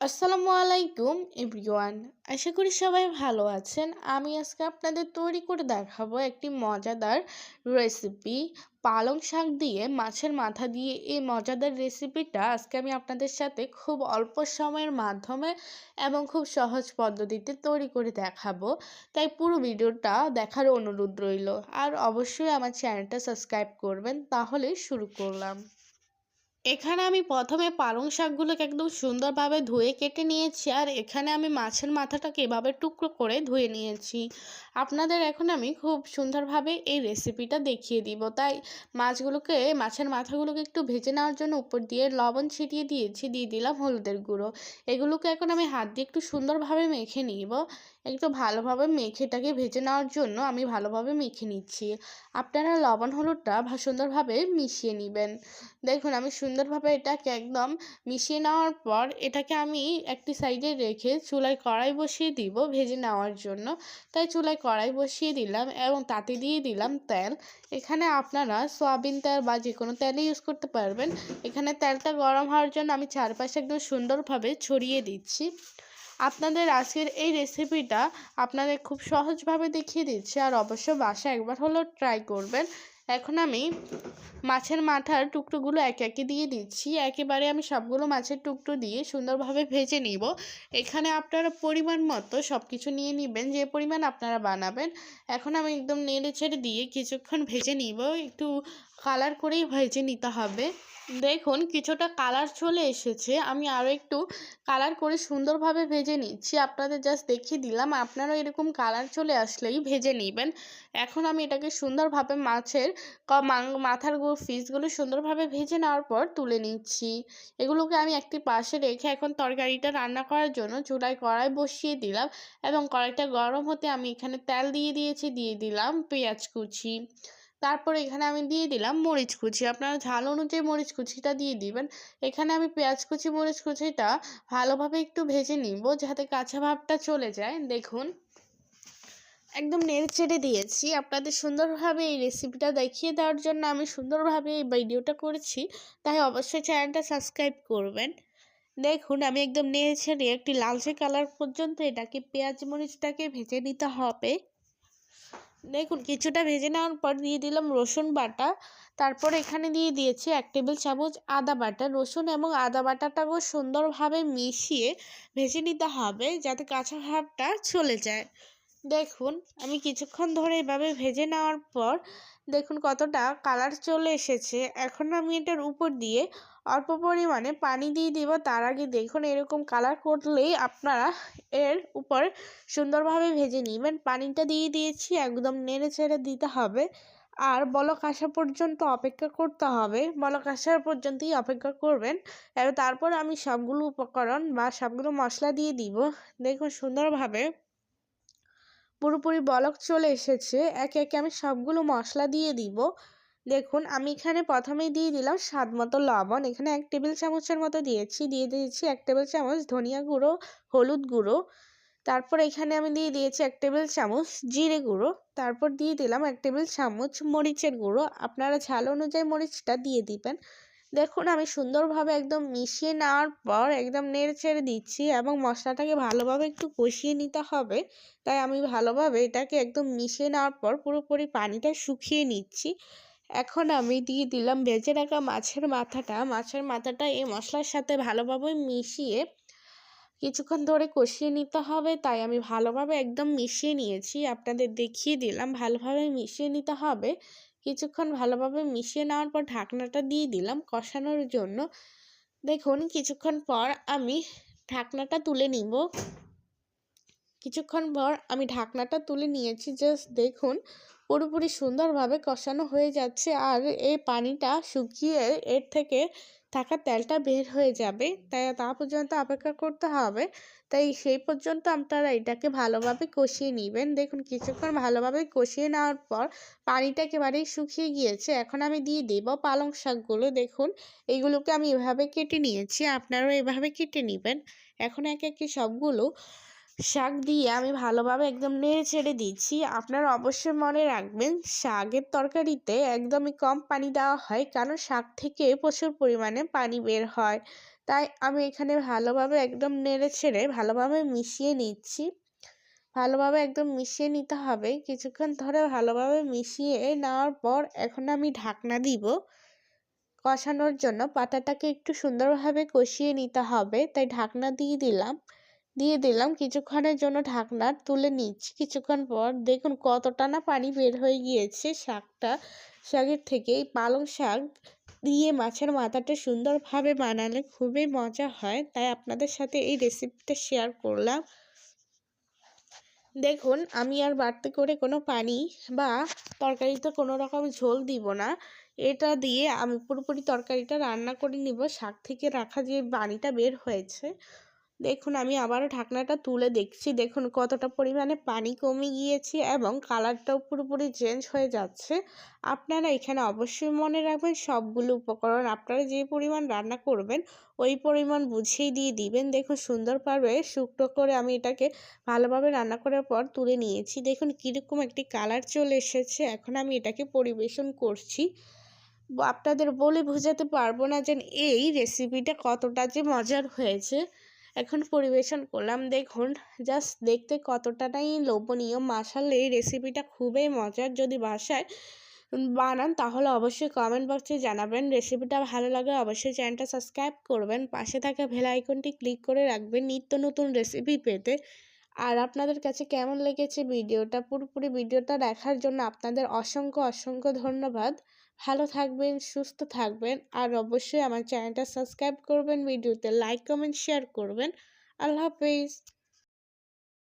আসসালামু আলাইকুম এভরিওয়ান। আশা করি সবাই ভালো আছেন। আমি আজকে আপনাদের তৈরি করে দেখাবো একটি মজাদার রেসিপি পালং শাক দিয়ে মাছের মাথা দিয়ে এই মজাদার রেসিপিটা আজকে আমি আপনাদের সাথে খুব অল্প সময়ের মাধ্যমে এবং খুব সহজ পদ্ধতিতে তৈরি করে দেখাবো। তাই পুরো ভিডিওটা দেখার অনুরোধ রইল। আর অবশ্যই আমার চ্যানেলটা সাবস্ক্রাইব করবেন তাহলে শুরু করলাম। এখানে আমি প্রথমে পালং শাকগুলোকে একদম সুন্দরভাবে ধুয়ে কেটে নিয়েছি আর এখানে আমি মাছের মাথাটাকে এভাবে টুকরো করে ধুয়ে নিয়েছি। আপনাদের এখন আমি খুব সুন্দরভাবে এই রেসিপিটা দেখিয়ে দিব। তাই মাছগুলোকে, মাছের মাথাগুলোকে একটু ভেজে নেওয়ার জন্য উপর দিয়ে লবণ ছিটিয়ে দিয়েছি, দিয়ে দিলাম হলুদের গুঁড়ো। এগুলোকে এখন আমি হাত দিয়ে একটু সুন্দরভাবে মেখে নিব। একটু ভালোভাবে মেখেটাকে ভেজে নেওয়ার জন্য আমি ভালোভাবে মেখে নিচ্ছি। আপনারা লবণ হলুদটা সুন্দরভাবে মিশিয়ে নেবেন। দেখুন, আমি সুন্দরভাবে এটাকে একদম মিশিয়ে নেওয়ার পর এটাকে আমি একটি সাইডে রেখে চুলায় কড়াই বসিয়ে দিব ভেজে নেওয়ার জন্য। তাই চুলায় কড়াই বসিয়ে দিলাম এবং তাতে দিয়ে দিলাম তেল। এখানে আপনারা সয়াবিন তেল বা যে কোনো তেলই ইউজ করতে পারবেন। এখানে তেলটা গরম হওয়ার জন্য আমি চারপাশে একদম সুন্দরভাবে ছড়িয়ে দিচ্ছি। আপনাদের আজকের এই রেসিপিটা আপনাদের খুব সহজভাবে দেখিয়ে দিচ্ছি আর অবশ্য বাসা একবার হলেও ট্রাই করবেন। এখন আমি মাছের মাথার টুকরোগুলো একে একে দিয়ে দিচ্ছি। একেবারে আমি সবগুলো মাছের টুকরো দিয়ে সুন্দরভাবে ভেজে নিব। এখানে আপনারা পরিমাণ মতো সব কিছু নিয়ে নেবেন, যে পরিমাণ আপনারা বানাবেন। এখন আমি একদম নেড়ে ছেড়ে দিয়ে কিছুক্ষণ ভেজে নিব। একটু কালার করেই ভেজে নিতে হবে। দেখুন, কিছুটা কালার চলে এসেছে। আমি আরও একটু কালার করে সুন্দরভাবে ভেজে নিচ্ছি। আপনাদের জাস্ট দেখিয়ে দিলাম, আপনারাও এরকম কালার চলে আসলেই ভেজে নেবেন। এখন আমি এটাকে সুন্দরভাবে মাছের মাথার ফিসগুলো সুন্দরভাবে ভেজে নেওয়ার পর তুলে নিচ্ছি। এগুলোকে আমি একটি পাশে রেখে এখন তরকারিটা রান্না করার জন্য চুলায় কড়াই বসিয়ে দিলাম এবং কড়াইটা গরম হতে আমি এখানে তেল দিয়ে দিয়েছি, দিয়ে দিলাম পেঁয়াজ কুচি। তারপর এখানে আমি দিয়ে দিলাম মরিচ কুচি। আপনারা ঝাল অনুযায়ী মরিচ কুচিটা দিয়ে দিবেন। এখানে আমি পেঁয়াজ কুচি, মরিচ কুচিটা ভালোভাবে একটু ভেজে নিব যাতে কাঁচা ভাবটা চলে যায়। দেখুন, একদম নেড়ে চেড়ে দিয়েছি। আপনাদের সুন্দরভাবে এই রেসিপিটা দেখিয়ে দেওয়ার জন্য আমি সুন্দরভাবে এই ভিডিওটা করেছি। তাই অবশ্যই চ্যানেলটা সাবস্ক্রাইব করবেন। দেখুন, আমি একদম নেড়ে ছেড়ে একটি লালচে কালার পর্যন্ত এটাকে পেঁয়াজ, মরিচটাকে ভেজে নিতে হবে। দেখুন, কিছুটা ভেজে নেওয়ার পর দিয়ে দিলাম রসুন বাটা। তারপর এখানে দিয়ে দিয়েছি এক টেবিল চামচ আদা বাটা। রসুন এবং আদা বাটাটাকেও সুন্দরভাবে মিশিয়ে ভেজে নিতে হবে যাতে কাঁচা ভাবটা চলে যায়। দেখুন, আমি কিছুক্ষণ ধরে এভাবে ভেজে নেওয়ার পর দেখুন কতটা কালার চলে এসেছে। এখন আমি এটার উপর দিয়ে অল্প পরিমাণে পানি দিয়ে দিব। তার আগে দেখুন এরকম কালার করলেই আপনারা এর উপর সুন্দরভাবে ভেজে নেবেন। পানিটা দিয়ে দিয়েছি, একদম নেড়ে ছেড়ে দিতে হবে। আর বলক আসা পর্যন্ত অপেক্ষা করতে হবে। বলক আসার পর্যন্তই অপেক্ষা করবেন। এবং তারপর আমি সবগুলো উপকরণ বা সবগুলো মশলা দিয়ে দিব। দেখুন সুন্দরভাবে পুরোপুরি বলক চলে এসেছে। একে একে আমি সবগুলো মশলা দিয়ে দিব। দেখুন, আমি এখানে প্রথমেই দিয়ে দিলাম স্বাদ মতো লবণ। এখানে এক টেবিল চামচের মতো দিয়েছি। দিয়ে দিয়েছি এক টেবিল চামচ ধনিয়া গুঁড়ো, হলুদ গুঁড়ো। তারপর এখানে আমি দিয়ে দিয়েছি এক টেবিল চামচ জিরে গুঁড়ো। তারপর দিয়ে দিলাম এক টেবিল চামচ মরিচের গুঁড়ো। আপনারা ঝাল অনুযায়ী মরিচটা দিয়ে দিবেন। দেখুন, আমি সুন্দরভাবে একদম মিশিয়ে নেওয়ার পর একদম নেড়ে ছেড়ে দিচ্ছি এবং মশলাটাকে ভালোভাবে একটু কষিয়ে নিতে হবে। তাই আমি ভালোভাবে এটাকে একদম মিশিয়ে নেওয়ার পর পুরোপুরি পানিটা শুকিয়ে নিচ্ছি। এখন আমি দিয়ে দিলাম ভেজে রাখা মাছের মাথাটা। মাছের মাথাটা এই মশলার সাথে ভালোভাবে মিশিয়ে কিছুক্ষণ ধরে কষিয়ে নিতে হবে। তাই আমি ভালোভাবে একদম মিশিয়ে নিয়েছি। আপনাদের দেখিয়ে দিলাম ভালোভাবে মিশিয়ে নিতে হবে। কিছুক্ষণ ভালোভাবে মিশিয়ে নেওয়ার পর ঢাকনাটা দিয়ে দিলাম কষানোর জন্য। দেখুন, কিছুক্ষণ পর আমি ঢাকনাটা তুলে নিব। কিছুক্ষণ পর আমি ঢাকনাটা তুলে নিয়েছি জাস্ট দেখুন, পুরোপুরি সুন্দরভাবে কষানো হয়ে যাচ্ছে আর এই পানিটা শুকিয়ে এর থেকে থাকা তেলটা বের হয়ে যাবে। তাই তা পর্যন্ত অপেক্ষা করতে হবে। তাই সেই পর্যন্ত আপনারা এটাকে ভালোভাবে কষিয়ে নেবেন। দেখুন, কিছুক্ষণ ভালোভাবে কষিয়ে নেওয়ার পর পানিটা একেবারেই শুকিয়ে গিয়েছে। এখন আমি দিয়ে দেবো পালং শাকগুলো। দেখুন এইগুলোকে আমি এভাবে কেটে নিয়েছি, আপনারাও এভাবে কেটে নেবেন। এখন এক একে সবগুলো শাক দিয়ে আমি ভালোভাবে একদম নেড়ে ছেড়ে দিচ্ছি। আপনারা অবশ্যই মনে রাখবেন, শাকের তরকারিতে একদমই কম পানি দেওয়া হয় কারণ শাক থেকে প্রচুর পরিমাণে পানি বের হয়। তাই আমি এখানে ভালোভাবে একদম নেড়ে ছেড়ে ভালোভাবে মিশিয়ে নিচ্ছি। ভালোভাবে একদম মিশিয়ে নিতে হবে। কিছুক্ষণ ধরে ভালোভাবে মিশিয়ে নেওয়ার পর এখন আমি ঢাকনা দিব। কষানোর জন্য পাতাটাকে একটু সুন্দরভাবে কষিয়ে নিতে হবে। তাই ঢাকনা দিয়ে দিলাম। দিয়ে দিলাম। কিছুক্ষণের জন্য ঢাকনা তুলে নিচ্ছি। কিছুক্ষণ পর দেখুন কতটা না পানি বের হয়ে গিয়েছে শাকটা। শাকের থেকে এই পালং শাক দিয়ে মাছের মাথাটা সুন্দরভাবে বানালে খুবই মজা হয়। তাই আপনাদের সাথে এই রেসিপিটা শেয়ার করলাম। দেখুন, আমি আর বাড়তি করে কোনো পানি বা তরকারিতে কোনো রকম ঝোল দিব না। এটা দিয়ে আমি পুরোপুরি তরকারিটা রান্না করে নিব। শাক থেকে রাখা যে পানিটা বের হয়েছে দেখুন, আমি আবারও ঢাকনাটা তুলে দেখছি। দেখুন, কতটা পরিমাণে পানি কমে গিয়েছে এবং কালারটাও পুরোপুরি চেঞ্জ হয়ে যাচ্ছে। আপনারা এখানে অবশ্যই মনে রাখবেন, সবগুলো উপকরণ আপনারা যে পরিমাণ রান্না করবেন, ওই পরিমাণ বুঝিয়ে দিয়ে দিবেন। দেখুন সুন্দরভাবে শুকনো করে আমি এটাকে ভালোভাবে রান্না করার পর তুলে নিয়েছি। দেখুন, কীরকম একটি কালার চলে এসেছে। এখন আমি এটাকে পরিবেশন করছি। আপনাদের বলে বোঝাতে পারব না যে এই রেসিপিটা কতটা যে মজার হয়েছে। এখন পরিবেশন করলাম। দেখুন জাস্ট দেখতে কতটাই লোভনীয়। মাসালে এই রেসিপিটা খুবই মজার। যদি বাসায় বানান, তাহলে অবশ্যই কমেন্ট বক্সে জানাবেন। রেসিপিটা ভালো লাগলে অবশ্যই চ্যানেলটা সাবস্ক্রাইব করবেন। পাশে থাকা ভেল আইকনটি ক্লিক করে রাখবেন নিত্য নতুন রেসিপি পেতে। আর আপনাদের কাছে কেমন লেগেছে ভিডিওটা? পুরোপুরি ভিডিওটা দেখার জন্য আপনাদের অসংখ্য অসংখ্য ধন্যবাদ। ভালো থাকবেন, সুস্থ থাকবেন। আর অবশ্যই আমার চ্যানেলটা সাবস্ক্রাইব করবেন, ভিডিওতে লাইক, কমেন্ট, শেয়ার করবেন। আল্লাহ হাফিজ।